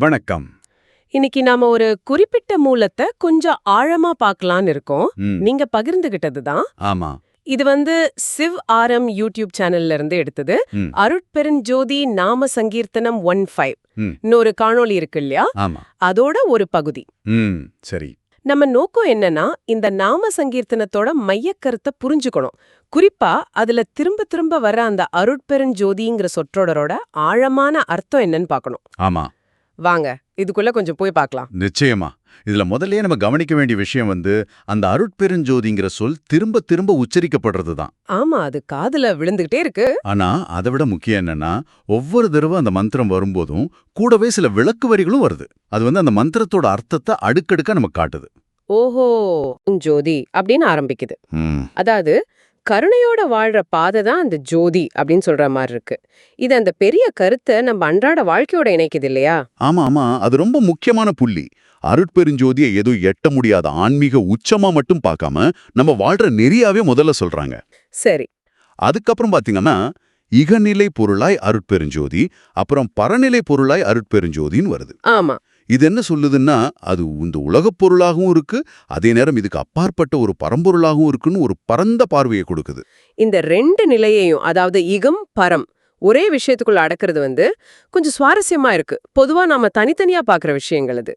வணக்கம். இன்னைக்கு நாம ஒரு குறிப்பிட்ட மூலத்தை கொஞ்சம் ஆழமா பார்க்கலாம்னு இருக்கோம். நீங்க பகிர்ந்துகிட்டது தான். ஆமா. இது வந்து சிவ் ஆரம் யூடியூப் சேனல்ல இருந்து எடுத்தது. அருட்பெருஞ்சோதி நாம சங்கீர்த்தனம் ஒன் ஃபைவ். இன்னொரு காணொளி இருக்கு இல்லையா? அதோட ஒரு பகுதி. சரி. நம்ம நோக்கம் என்னன்னா இந்த நாம சங்கீர்த்தனத்தோட மையக்கருத்தை புரிஞ்சுக்கணும். குறிப்பா அதுல திரும்ப திரும்ப வர அந்த அருட்பெருஞ்சோதிங்கிற சொற்றொடரோட ஆழமான அர்த்தம் என்னன்னு பார்க்கணும். ஆமா. வாங்க இதுக்குள்ள கொஞ்சம் போய் பார்க்கலாம். நிச்சயமா. இதுல முதல்லயே நம்ம கவனிக்க வேண்டிய விஷயம் வந்து அந்த அருட்பெருஞ்சோதிங்கிற சொல் திரும்ப திரும்ப உச்சரிக்கப்படுறது தான் ஆமா அது காதுல விழுந்துகிட்டே இருக்கு. ஆனா அதை விட முக்கியம் என்னன்னா ஒவ்வொரு தடவை அந்த மந்திரம் வரும்போதும் கூடவே சில விளக்கு வரிகளும் வருது. அது வந்து அந்த மந்திரத்தோட அர்த்தத்தை அடுக்கடுக்கா நமக்கு காட்டுது. ஓஹோ ஜோதி அப்படின்னு ஆரம்பிக்குது. அதாவது கருணையோட வாழ்ற பாதை தான் அந்த ஜோதி அப்படின்னு சொல்ற மாதிரி இருக்கு. இது அந்த பெரிய கருத்தை நம்ம அன்றாட வாழ்க்கையோட இணைக்குது இல்லையா? ஆமா ஆமா. அது ரொம்ப முக்கியமான புள்ளி. அருட்பெருஞ்சோதியை ஏதோ எட்ட முடியாத ஆன்மீக உச்சமா மட்டும் பார்க்காம நம்ம வாழ்ற நெறியாவே முதல்ல சொல்றாங்க. சரி. அதுக்கப்புறம் பாத்தீங்கன்னா இகநிலை பொருளாய் அருட்பெருஞ்சோதி அப்புறம் பரநிலை பொருளாய் அருட்பெருஞ்சோதின்னு வருது. ஆமா. இது என்ன சொல்லுதுன்னா அது இந்த உலகப் பொருளாகவும் இருக்கு அதே நேரம் இதுக்கு அப்பாற்பட்ட ஒரு பரம்பொருளாகவும் இருக்குன்னு ஒரு பரந்த பார்வையை கொடுக்குது. இந்த ரெண்டு நிலையையும் அதாவது இகம் பரம் ஒரே விஷயத்துக்குள்ள அடக்கிறது வந்து கொஞ்சம் சுவாரஸ்யமா இருக்கு. பொதுவா நாம தனித்தனியா பாக்குற விஷயங்கள் அது.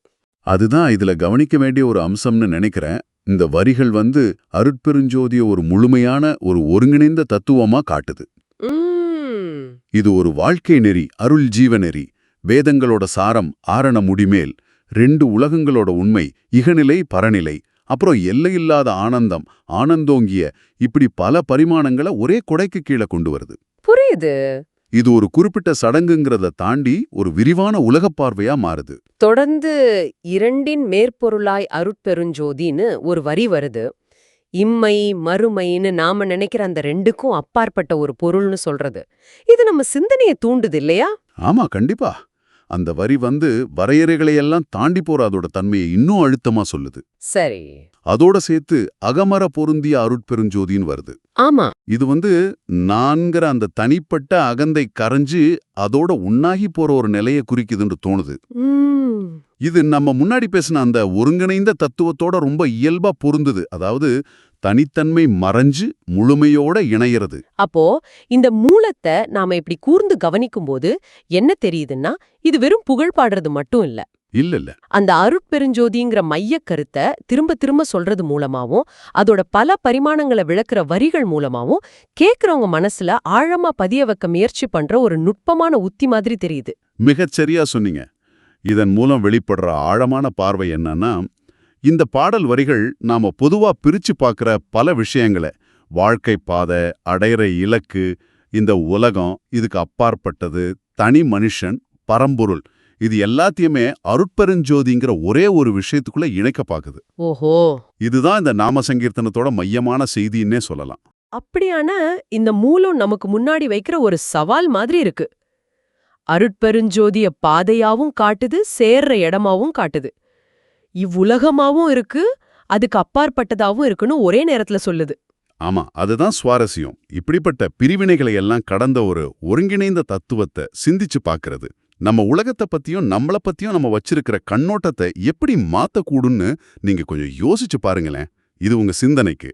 அதுதான் இதுல கவனிக்க வேண்டிய ஒரு அம்சம்னு நினைக்கிறேன். இந்த வரிகள் வந்து அருட்பெருஞ்சோதிய ஒரு முழுமையான ஒரு ஒருங்கிணைந்த தத்துவமா காட்டுது. இது ஒரு வாழ்க்கை நெறி அருள் ஜீவ நெறி. வேதங்களோட சாரம் ஆரண முடிமேல் ரெண்டு உலகங்களோட உண்மை இகநிலை பரநிலை. அப்புறம் எல்லையில்லாத ஆனந்தம் ஆனந்தோங்கிய இப்படி பல பரிமாணங்களை ஒரே கொடைக்கு கீழே கொண்டு வருது. புரியுது. இது ஒரு குறிப்பிட்ட சடங்குங்கிறத தாண்டி ஒரு விரிவான உலகப் பார்வையா மாறுது. தொடர்ந்து இரண்டின் மேற்பொருளாய் அருட்பெருஞ்சோதின்னு ஒரு வரி வருது. இம்மை மறுமைன்னு நாம நினைக்கிற அந்த ரெண்டுக்கும் அப்பாற்பட்ட ஒரு பொருள்னு சொல்றது. இது நம்ம சிந்தனையை தூண்டுது இல்லையா? ஆமா கண்டிப்பா. அந்த வரி வந்து வரையறைகளையெல்லாம் தாண்டி போற அதோட தன்மையை இன்னும் அழுத்தமா சொல்லுது. சரி. அதோட சேர்த்து அகமர பொருந்திய அருட்பெருஞ்சோதின்னு வருது. ஆமா. இது வந்து நான்கிற அந்த தனிப்பட்ட அகந்தை கரைஞ்சு அதோட உண்ணாகி போற ஒரு நிலையை குறிக்குதுன்னு தோணுது. இது நம்ம முன்னாடி பேசின அந்த ஒருங்கிணைந்த தத்துவத்தோட ரொம்ப இயல்பா பொருந்துது. அதாவது தனித்தன்மை மறைஞ்சு முழுமையோட இணையிறது. அப்போ இந்த மூலத்தை நாம இப்படி கூர்ந்து கவனிக்கும்போது என்ன தெரியுதுன்னா இது வெறும் புகழ் பாடுறது மட்டும் இல்ல. இல்ல இல்ல. அந்த அருட்பெருஞ்சோதிங்கிற மையக் கருத்தை திரும்ப திரும்ப சொல்றது மூலமாவும் அதோட பல பரிமாணங்களை விளக்குற வரிகள் மூலமாவும் கேக்குறவங்க மனசுல ஆழமா பதிய வைக்க முயற்சி பண்ற ஒரு நுட்பமான உத்தி மாதிரி தெரியுது. மிகச் சரியா சொன்னீங்க. இதன் மூலம் வெளிப்படுற ஆழமான பார்வை என்னன்னா இந்த பாடல் வரிகள் நாம பொதுவா பிரிச்சு பார்க்கிற பல விஷயங்களை வாழ்க்கை பாதை அடையிற இலக்கு இந்த உலகம் இதுக்கு அப்பாற்பட்டது தனி மனுஷன் பரம்பொருள் இது எல்லாத்தையுமே அருட்பெருஞ்சோதிங்கிற ஒரே ஒரு விஷயத்துக்குள்ள இணைக்க பாக்குது. ஓஹோ! இதுதான் இந்த நாம சங்கீர்த்தனத்தோட மையமான செய்தின்னே சொல்லலாம். அப்படியான இந்த மூலம் நமக்கு முன்னாடி வைக்கிற ஒரு சவால் மாதிரி இருக்கு. அருட்பெருஞ்சோதிய பாதையாவும் காட்டுது சேர்ற இடமாவும் காட்டுது. இவ்வுலகமாவும் இருக்கு அதுக்கு அப்பாற்பட்டதாவும் இருக்குன்னு ஒரே நேரத்துல சொல்லுது. ஆமா அதுதான் சுவாரஸ்யம். இப்படிப்பட்ட பிரிவினைகளை எல்லாம் கடந்த ஒரு ஒருங்கிணைந்த தத்துவத்தை சிந்திச்சு பாக்குறது. நம்ம உலகத்தை பத்தியும் நம்மள பத்தியும் நம்ம வச்சிருக்கிற கண்ணோட்டத்தை எப்படி மாத்தக்கூடும்னு நீங்க கொஞ்சம் யோசிச்சு பாருங்களேன். இது உங்க சிந்தனைக்கு.